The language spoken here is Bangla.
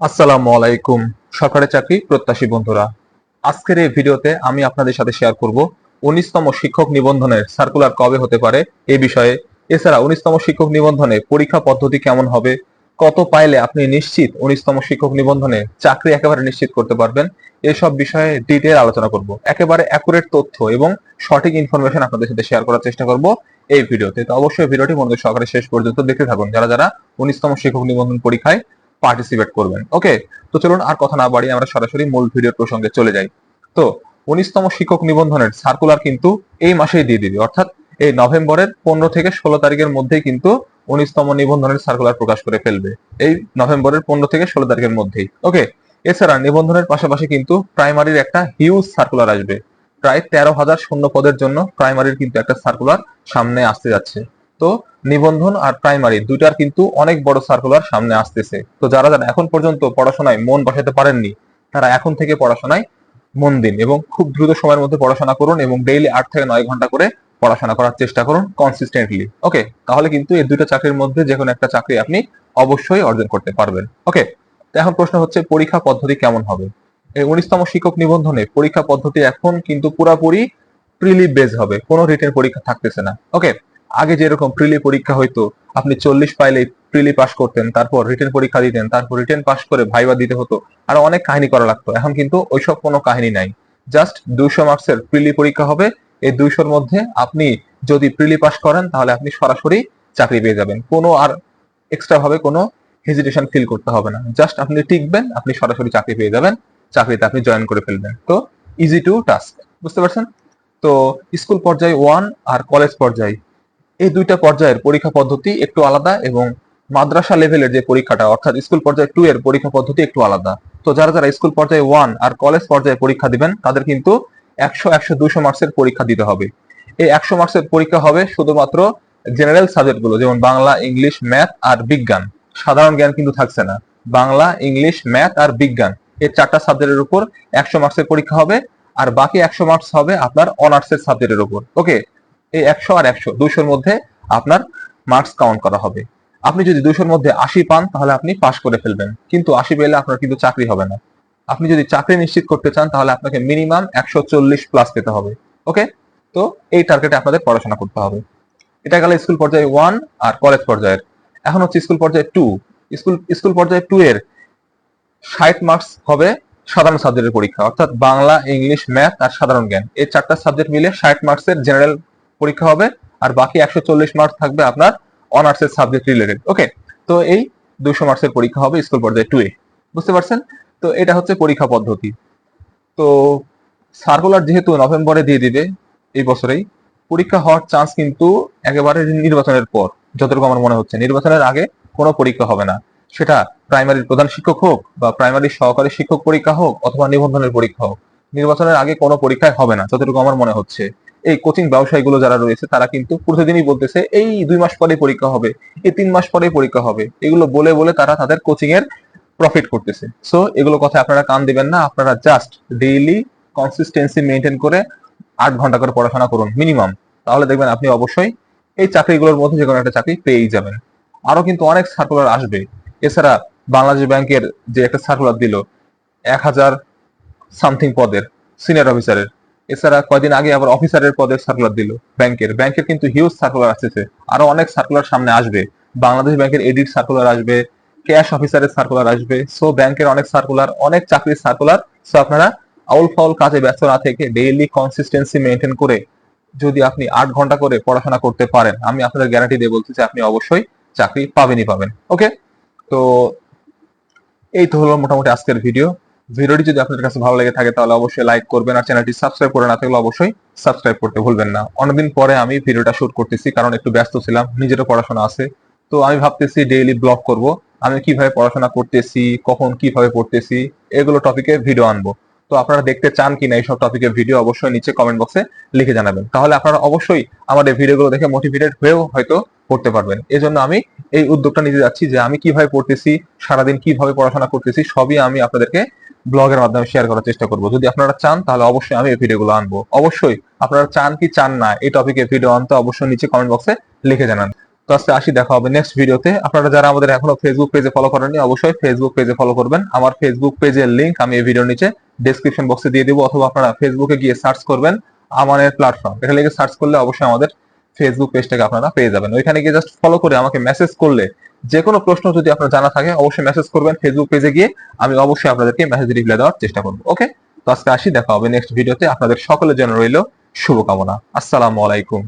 আসসালামু আলাইকুম, সরকারি চাকরি প্রত্যাশী বন্ধুরা। আজকের এই ভিডিওতে আমি আপনাদের সাথে শেয়ার করব উনিশতম শিক্ষক নিবন্ধনের সার্কুলার কবে হতে পারে এ বিষয়ে। এছাড়া উনিশতম শিক্ষক নিবন্ধনে পরীক্ষা পদ্ধতি কেমন হবে, কত পাইলে আপনি নিশ্চিত উনিশতম শিক্ষক নিবন্ধনে চাকরি একেবারে নিশ্চিত করতে পারবেন, এসব বিষয়ে ডিটেল আলোচনা করব। একেবারে অ্যাকুরেট তথ্য এবং সঠিক ইনফরমেশন আপনাদের সাথে শেয়ার করার চেষ্টা করব এই ভিডিওতে। তো অবশ্যই ভিডিওটি মনোযোগ সহকারে শেষ পর্যন্ত দেখতে থাকুন। যারা যারা উনিশতম শিক্ষক নিবন্ধন পরীক্ষায় পার্টিসিপেট করবেন। ওকে তো চলুন আর কথা না বাড়িয়ে আমরা সরাসরি মূল ভিডিওর প্রসঙ্গে চলে যাই। তো উনিশতম শিক্ষক নিবন্ধনের সার্কুলার কিন্তু এই মাসেই দিয়ে দিবে। অর্থাৎ এই নভেম্বরের পনেরো থেকে ষোলো তারিখের মধ্যেই কিন্তু উনিশতম নিবন্ধনের সার্কুলার প্রকাশ করে ফেলবে। এই নভেম্বরের পনেরো থেকে ষোলো তারিখের মধ্যেই। ওকে এছাড়া নিবন্ধনের পাশাপাশি কিন্তু প্রাইমারির একটা হিউজ সার্কুলার আসবে। প্রায় তেরো হাজার শূন্য পদের জন্য প্রাইমারির কিন্তু একটা সার্কুলার সামনে আসতে যাচ্ছে। তো নিবন্ধন আর প্রাইমারি দুইটার কিন্তু অনেক বড় সার্কুলার সামনে আসতেছে। তো যারা যারা এখন পর্যন্ত পড়াশোনায় মন বসাতে পারেননি, তারা এখন থেকে পড়াশোনায় মন দিন এবং খুব দ্রুত সময়ের মধ্যে পড়াশোনা করুন এবং ডেইলি আট থেকে নয় ঘণ্টা করে পড়াশোনা করার চেষ্টা করুন কনসিস্টেন্টলি ওকে তাহলে কিন্তু এই দুইটা চাকরির মধ্যে যে কোনো একটা চাকরি আপনি অবশ্যই অর্জন করতে পারবেন। ওকে এখন প্রশ্ন হচ্ছে পরীক্ষা পদ্ধতি কেমন হবে? এই উনিশতম শিক্ষক নিবন্ধনে পরীক্ষা পদ্ধতি এখন কিন্তু পুরাপুরি প্রিলি বেজ হবে, কোনো রিটেন পরীক্ষা থাকতেছে না। ওকে আগে যেরকম প্রিলি পরীক্ষা হইতো, আপনি চল্লিশ পাইলে প্রিলি পাস করতেন, তারপর রিটেন পরীক্ষা দিতেন, তারপর রিটেন পাস করে ভাইবা দিতে হতো, আর অনেক কাহিনী করা লাগতো। এখন কিন্তু ওইসব কোনো কাহিনী নাই। জাস্ট দুইশো মার্কসের প্রিলি পরীক্ষা হবে, এই দুইশোর মধ্যে আপনি যদি প্রিলি পাস করেন, তাহলে আপনি সরাসরি চাকরি পেয়ে যাবেন। কোনো আর এক্সট্রা ভাবে কোনো হেজিটেশন ফিল করতে হবে না। জাস্ট আপনি টিকবেন, আপনি সরাসরি চাকরি পেয়ে যাবেন, চাকরিতে আপনি জয়েন করে ফেলবেন। তো ইজি টু টাস্ক বুঝতে পারছেন? তো স্কুল পর্যায়ে ওয়ান আর কলেজ পর্যায়ে এই দুইটা পর্যায়ের পরীক্ষা পদ্ধতি একটু আলাদা এবং মাদ্রাসা লেভেলের যে পরীক্ষাটা, অর্থাৎ স্কুল পর্যায়ে টু এর পরীক্ষা পদ্ধতি একটু আলাদা। তো যারা যারা স্কুল পর্যায়ে ওয়ান আর কলেজ পর্যায়ে পরীক্ষা দিবেন, তাদের কিন্তু একশো একশো দুশো মার্কসের পরীক্ষা দিতে হবে। এই একশো মার্কসের পরীক্ষা হবে শুধুমাত্র জেনারেল সাবজেক্টগুলো যেমন বাংলা, ইংলিশ ম্যাথ আর বিজ্ঞান। সাধারণ জ্ঞান কিন্তু থাকছে না। বাংলা, ইংলিশ ম্যাথ আর বিজ্ঞান। এই চারটা সাবজেক্টের উপর একশো মার্কসের পরীক্ষা হবে, আর বাকি একশো মার্কস হবে আপনার অনার্সের সাবজেক্টের উপর। ওকে এই একশো আর একশো, দুইশোর মধ্যে আপনার মার্কস কাউন্ট করা হবে। আপনি যদি দুইশোর মধ্যে আশি পান, তাহলে আপনি পাশ করে ফেলবেন। কিন্তু আশি পেলে আপনার কিন্তু চাকরি হবে না। আপনি যদি চাকরি নিশ্চিত করতে চান, তাহলে আপনাকে মিনিমাম একশো চল্লিশ প্লাস পেতে হবে। ওকে তো এই টার্গেটে আপনাদের পড়াশোনা করতে হবে। এটা গেল স্কুল পর্যায়ে ওয়ান আর কলেজ পর্যায়ের। এখন হচ্ছে স্কুল পর্যায়ে টু স্কুল স্কুল পর্যায়ে টু এর ষাট মার্কস হবে সাধারণ সাবজেক্টের পরীক্ষা, অর্থাৎ বাংলা, ইংলিশ ম্যাথ আর সাধারণ জ্ঞান। এই চারটা সাবজেক্ট মিলে ষাট মার্কসের জেনারেল পরীক্ষা হবে আর বাকি একশো চল্লিশ মার্কস থাকবে আপনার অনার্সের সাবজেক্ট রিলেটেড ওকে তো এই দুশো মার্কসের পরীক্ষা হবে স্কুল পর্যায়ে টু এ, বুঝতে পারছেন? তো এটা হচ্ছে পরীক্ষা পদ্ধতি। তো সার্কুলার যেহেতু নভেম্বরে দিয়ে দিবে এই বছরেই, পরীক্ষা হওয়ার চান্স কিন্তু একেবারে নির্বাচনের পর, যতটুকু আমার মনে হচ্ছে। নির্বাচনের আগে কোনো পরীক্ষা হবে না। সেটা প্রাইমারির প্রধান শিক্ষক হোক বা প্রাইমারির সহকারী শিক্ষক পরীক্ষা হোক অথবা নিবন্ধনের পরীক্ষা হোক, নির্বাচনের আগে কোনো পরীক্ষায় হবে না, যতটুকু আমার মনে হচ্ছে। এই কোচিং ব্যবসায়ীগুলো যারা রয়েছে, তারা কিন্তু প্রতিদিনই বলতেছে, এই দুই মাস পরে পরীক্ষা হবে, এই তিন মাস পরে পরীক্ষা হবে। এগুলো বলে বলে তারা তাদের কোচিং এর প্রফিট করতেছে। সো এগুলো কথা আপনারা কান দিবেন না, আপনারা জাস্ট ডেইলি কনসিস্টেন্সি মেনটেন করে আট ঘণ্টা করে পড়াশোনা করুন মিনিমাম তাহলে দেখবেন আপনি অবশ্যই এই চাকরিগুলোর মধ্যে যে কোনো একটা চাকরি পেয়েই যাবেন। আরও কিন্তু অনেক সার্কুলার আসবে। এছাড়া বাংলাদেশ ব্যাংকের যে একটা সার্কুলার দিল, এক হাজার সামথিং পদের সিনিয়র অফিসারের এছাড়া কয়দিন আগে আবার অফিসারের পদের সার্কুলার দিল ব্যাংকের ব্যাংকের কিন্তু হিউজ সার্কুলার আসতেছে। আরও অনেক সার্কুলার সামনে আসবে। বাংলাদেশ ব্যাংকের এডিট সার্কুলার আসবে ক্যাশ অফিসারের সার্কুলার আসবে। সো ব্যাংকের অনেক সার্কুলার অনেক চাকরির সার্কুলার সো আপনারা আউল ফাউল কাজে ব্যস্ত না থেকে ডেইলি কনসিস্টেন্সি মেনটেন করে যদি আপনি আট ঘণ্টা করে পড়াশোনা করতে পারেন, আমি আপনাদের গ্যারান্টি দিয়ে বলতেছি আপনি অবশ্যই চাকরি পাবেনই পাবেন। ওকে তো, এই তো হলো মোটামুটি আজকের ভিডিও ভিডিওটি যদি আপনাদের কাছে ভালো লেগে থাকে, তাহলে অবশ্যই লাইক করবেন আর চ্যানেলটি সাবস্ক্রাইব করে না থাকলে অবশ্যই সাবস্ক্রাইব করতে ভুলবেন না। অনেকদিন পরে আমি ভিডিওটা শুট করতেছি, কারণ একটু ব্যস্ত ছিলাম, নিজেরও পড়াশোনা আছে। তো আমি ভাবতেছি ডেইলি ব্লগ করব, আমি কীভাবে পড়াশোনা করতেছি, কখন কীভাবে পড়তেছি, এগুলো টপিকে ভিডিও আনব। তো আপনারা দেখতে চান কিনা এইসব টপিকের ভিডিও অবশ্যই নিচে কমেন্ট বক্সে লিখে জানাবেন। তাহলে আপনারা অবশ্যই আমাদের ভিডিওগুলো দেখে মোটিভেটেড হয়েও হয়তো পড়তে পারবেন। এই জন্য আমি এই উদ্যোগটা নিতে যাচ্ছি যে আমি কীভাবে পড়তেছি, সারাদিন কীভাবে পড়াশোনা করতেছি, সবই আমি আপনাদেরকে ব্লগের মাধ্যমে শেয়ার করার চেষ্টা করব। যদি আপনারা চান, তাহলে অবশ্যই আমি এই ভিডিওগুলো আনব। অবশ্যই আপনারা চান কি চান না, এই টপিকে ভিডিও আনতে অবশ্যই নিচে কমেন্ট বক্সে লিখে জানান। তো আজকে আসি, দেখা হবে নেক্সট ভিডিওতে আপনারা যারা আমাদের এখনও ফেসবুক পেজে ফলো করেননি, অবশ্যই ফেসবুক পেজে ফলো করবেন। আমার ফেসবুক পেজের লিংক আমি এই ভিডিওর নিচে ডেসক্রিপশন বক্সে দিয়ে দিব, অথবা আপনারা ফেসবুকে গিয়ে সার্চ করবেন আমানের প্ল্যাটফর্ম এটা লিখে সার্চ করলে অবশ্যই আমাদের ফেসবুক পেজটাকে আপনারা পেয়ে যাবেন। ওইখানে গিয়ে জাস্ট ফলো করে আমাকে মেসেজ করলে যে কোনো প্রশ্ন যদি আপনার জানা থাকে, অবশ্যই মেসেজ করবেন ফেসবুক পেজে গিয়ে। আমি অবশ্যই আপনাদেরকে মেসেজ রিপ্লাই দেওয়ার চেষ্টা করব, ওকে? তো আজকে আসি, দেখা হবে নেক্সট ভিডিওতে আপনাদের সকলের জন্য রইল শুভকামনা। আসসালামু আলাইকুম।